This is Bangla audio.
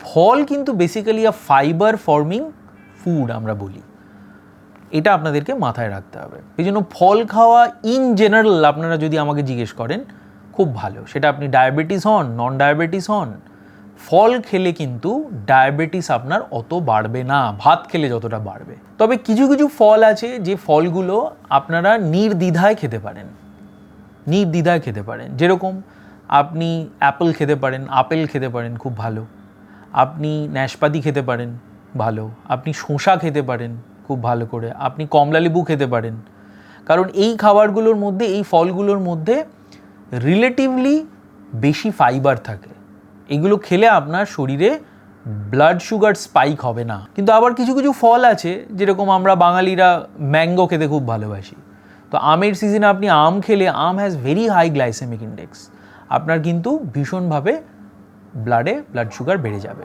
ফল কিন্তু basically a fibre forming food আমরা বলি। এটা আপনাদেরকে মাথায় রাখতে হবে। এই জন্য ফল খাওয়া ইন জেনারেল আপনারা যদি আমাকে জিজ্ঞেস করেন, খুব ভালো। সেটা আপনি ডায়াবেটিস হন নন ডায়াবেটিস হন, ফল খেলে কিন্তু ডায়াবেটিস আপনার অত বাড়বে না, ভাত খেলে যতটা বাড়বে। তবে কিছু কিছু ফল আছে যে ফলগুলো আপনারা নির্দ্বিধায় খেতে পারেন। নির্দ্বিধায় খেতে পারেন। যেরকম আপনি অ্যাপেল খেতে পারেন, আপেল খেতে পারেন, খুব ভালো। আপনি নাশপাতি খেতে পারেন, ভালো। আপনি শসা খেতে পারেন, খুব ভালো করে। আপনি কমলালেবু খেতে পারেন। কারণ এই খাবারগুলোর মধ্যে, এই ফলগুলোর মধ্যে রিলেটিভলি বেশি ফাইবার থাকে। এগুলো খেলে আপনার শরীরে ব্লাড সুগার স্পাইক হবে না। কিন্তু আবার কিছু কিছু ফল আছে, যেরকম আমরা বাঙালিরা ম্যাঙ্গো খেতে খুব ভালোবাসি। তো আমের সিজনে আপনি আম খেলে, aam has very high glycemic index আপনার কিন্তু ভীষণভাবে ব্লাডে ব্লাড সুগার বেড়ে যাবে।